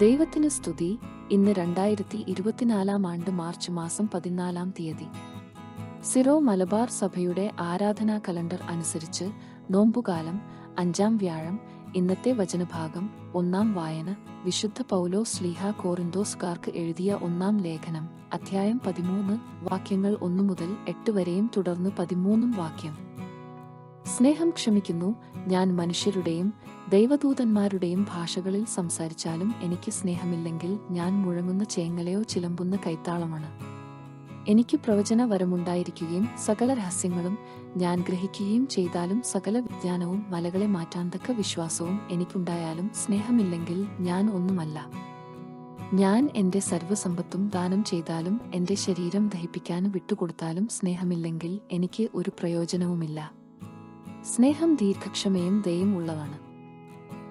ദൈവത്തിന് സ്തുതി. ഇന്ന് രണ്ടായിരത്തി ഇരുപത്തിനാലാം ആണ്ട് മാർച്ച് മാസം പതിനാലാം തീയതി. സിറോ മലബാർ സഭയുടെ ആരാധനാ കലണ്ടർ അനുസരിച്ച് നോമ്പുകാലം അഞ്ചാം വ്യാഴം ഇന്നത്തെ വചനഭാഗം ഒന്നാം വായന വിശുദ്ധ പൗലോ സ്ലീഹ കോറിന്തോസ്കാർക്ക് എഴുതിയ ഒന്നാം ലേഖനം അധ്യായം പതിമൂന്ന് വാക്യങ്ങൾ ഒന്നു മുതൽ എട്ട് വരെയും തുടർന്ന് പതിമൂന്നും വാക്യം. സ്നേഹം ക്ഷമിക്കുന്നു. ഞാൻ മനുഷ്യരുടെയും ദൈവദൂതന്മാരുടെയും ഭാഷകളിൽ സംസാരിച്ചാലും എനിക്ക് സ്നേഹമില്ലെങ്കിൽ ഞാൻ മുഴങ്ങുന്ന ചേങ്ങലയോ ചിലമ്പുന്ന കൈത്താളമാണ്. എനിക്ക് പ്രവചന വരമുണ്ടായിരിക്കുകയും സകല രഹസ്യങ്ങളും ഞാൻ ഗ്രഹിക്കുകയും ചെയ്താലും സകല വിജ്ഞാനവും മലകളെ മാറ്റാന്തക്ക വിശ്വാസവും എനിക്കുണ്ടായാലും സ്നേഹമില്ലെങ്കിൽ ഞാൻ ഒന്നുമല്ല. ഞാൻ എന്റെ സർവസമ്പത്തും ദാനം ചെയ്താലും എന്റെ ശരീരം ദഹിപ്പിക്കാൻ വിട്ടുകൊടുത്താലും സ്നേഹമില്ലെങ്കിൽ എനിക്ക് ഒരു പ്രയോജനവുമില്ല. സ്നേഹം ദീർഘക്ഷമയും ദയും ഉള്ളതാണ്.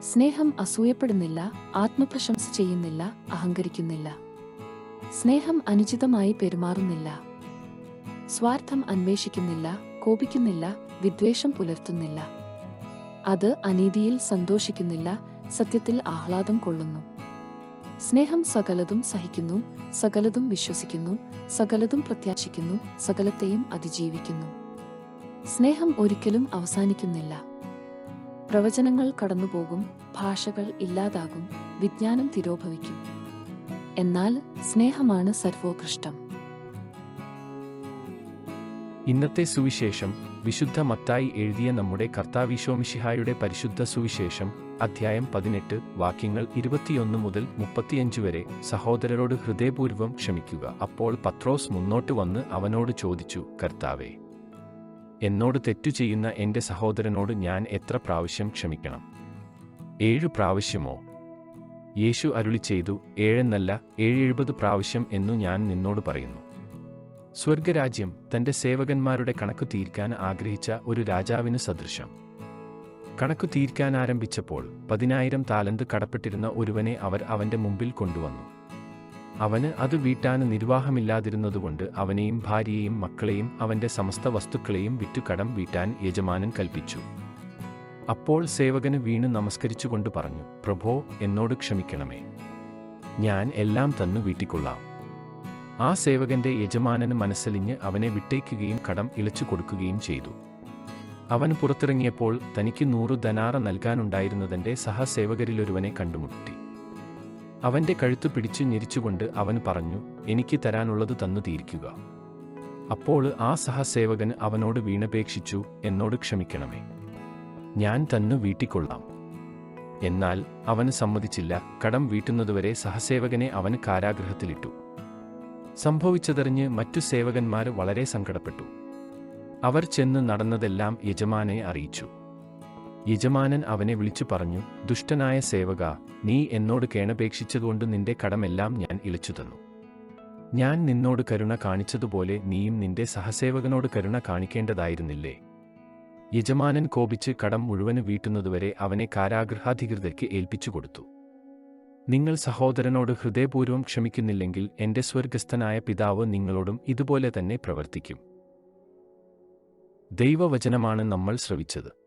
സ്നേഹം അസൂയപ്പെടുന്നില്ല ആത്മപ്രശംസ ചെയ്യുന്നില്ല അഹങ്കരിക്കുന്നില്ല. സ്നേഹം അനുചിതമായി പെരുമാറുന്നില്ല. സ്വാർത്ഥം അന്വേഷിക്കുന്നില്ല കോപിക്കുന്നില്ല വിദ്വേഷം പുലർത്തുന്നില്ല. അത് അനീതിയിൽ സന്തോഷിക്കുന്നില്ല സത്യത്തിൽ ആഹ്ലാദം കൊള്ളുന്നു. സ്നേഹം സകലതും സഹിക്കുന്നു സകലതും വിശ്വസിക്കുന്നു സകലതും പ്രത്യാശിക്കുന്നു സകലത്തെയും അതിജീവിക്കുന്നു. സ്നേഹം ഒരിക്കലും അവസാനിക്കുന്നില്ല. പ്രവചനങ്ങൾ കടന്നുപോകും ഭാഷകൾ ഇല്ലാതാകും വിജ്ഞാനം തിരോഭവിക്കും. എന്നാൽ സ്നേഹമാണ് സർവോകൃഷ്ടം ഇന്നത്തെ സുവിശേഷം വിശുദ്ധ മത്തായി എഴുതിയ നമ്മുടെ കർത്താവിശോമിഷിഹായുടെ പരിശുദ്ധ സുവിശേഷം അധ്യായം പതിനെട്ട് വാക്യങ്ങൾ ഇരുപത്തിയൊന്ന് മുതൽ മുപ്പത്തിയഞ്ച് വരെ സഹോദരരോട് ഹൃദയപൂർവം ക്ഷമിക്കുക. അപ്പോൾ പത്രോസ് മുന്നോട്ട് വന്ന് അവനോട് ചോദിച്ചു കർത്താവേ എന്നോട് തെറ്റു ചെയ്യുന്ന എന്റെ സഹോദരനോട് ഞാൻ എത്ര പ്രാവശ്യം ക്ഷമിക്കണം? ഏഴു പ്രാവശ്യമോ? യേശു അരുളി ചെയ്തു ഏഴെന്നല്ല ഏഴെഴുപത് പ്രാവശ്യം എന്നു ഞാൻ നിന്നോട് പറയുന്നു. സ്വർഗരാജ്യം തന്റെ സേവകന്മാരുടെ കണക്ക് തീർക്കാൻ ആഗ്രഹിച്ച ഒരു രാജാവിന് സദൃശം. കണക്കു തീർക്കാൻ ആരംഭിച്ചപ്പോൾ പതിനായിരം താലന്ത് കടപ്പെട്ടിരുന്ന ഒരുവനെ അവർ അവന്റെ മുമ്പിൽ കൊണ്ടുവന്നു. അവന് അത് വീട്ടാന് നിർവാഹമില്ലാതിരുന്നതുകൊണ്ട് അവനെയും ഭാര്യയെയും മക്കളെയും അവന്റെ സമസ്ത വസ്തുക്കളെയും വിറ്റു കടം വീട്ടാൻ യജമാനൻ കൽപ്പിച്ചു. അപ്പോൾ സേവകന് വീണ് നമസ്കരിച്ചുകൊണ്ട് പറഞ്ഞു പ്രഭോ എന്നോട് ക്ഷമിക്കണമേ. ഞാൻ എല്ലാം തന്നു വീട്ടിക്കൊള്ളാം. ആ സേവകന്റെ യജമാനന് മനസ്സലിഞ്ഞ് അവനെ വിട്ടേക്കുകയും കടം ഇളച്ചു കൊടുക്കുകയും ചെയ്തു. അവൻ പുറത്തിറങ്ങിയപ്പോൾ തനിക്ക് നൂറു ധനാറ നൽകാനുണ്ടായിരുന്നതിന്റെ സഹസേവകരിലൊരുവനെ കണ്ടുമുട്ടി. അവന്റെ കഴുത്ത് പിടിച്ചു ഞെരിച്ചുകൊണ്ട് അവൻ പറഞ്ഞു എനിക്ക് തരാനുള്ളത് തന്നു തീരിക്കുക. അപ്പോൾ ആ സഹസേവകൻ അവനോട് വീണപേക്ഷിച്ചു എന്നോട് ക്ഷമിക്കണമേ. ഞാൻ തന്നു വീട്ടിക്കൊള്ളാം. എന്നാൽ അവന് സമ്മതിച്ചില്ല. കടം വീട്ടുന്നതുവരെ സഹസേവകനെ അവന് കാരാഗ്രഹത്തിലിട്ടു സംഭവിച്ചതറിഞ്ഞ് മറ്റു സേവകന്മാർ വളരെ സങ്കടപ്പെട്ടു. അവർ ചെന്ന് നടന്നതെല്ലാം യജമാനെ അറിയിച്ചു. യജമാനൻ അവനെ വിളിച്ചു പറഞ്ഞു ദുഷ്ടനായ സേവക നീ എന്നോട് കേണപേക്ഷിച്ചതുകൊണ്ട് നിന്റെ കടമെല്ലാം ഞാൻ ഇളിച്ചു തന്നു. ഞാൻ നിന്നോട് കരുണ കാണിച്ചതുപോലെ നീയും നിന്റെ സഹസേവകനോട് കരുണ കാണിക്കേണ്ടതായിരുന്നില്ലേ? യജമാനൻ കോപിച്ച് കടം മുഴുവൻ വീട്ടുന്നതുവരെ അവനെ കാരാഗൃഹാധികൃതയ്ക്ക് ഏൽപ്പിച്ചു കൊടുത്തു. നിങ്ങൾ സഹോദരനോട് ഹൃദയപൂർവം ക്ഷമിക്കുന്നില്ലെങ്കിൽ എന്റെ സ്വർഗസ്ഥനായ പിതാവ് നിങ്ങളോടും ഇതുപോലെ തന്നെ പ്രവർത്തിക്കും. ദൈവവചനമാണ് നമ്മൾ ശ്രവിച്ചത്.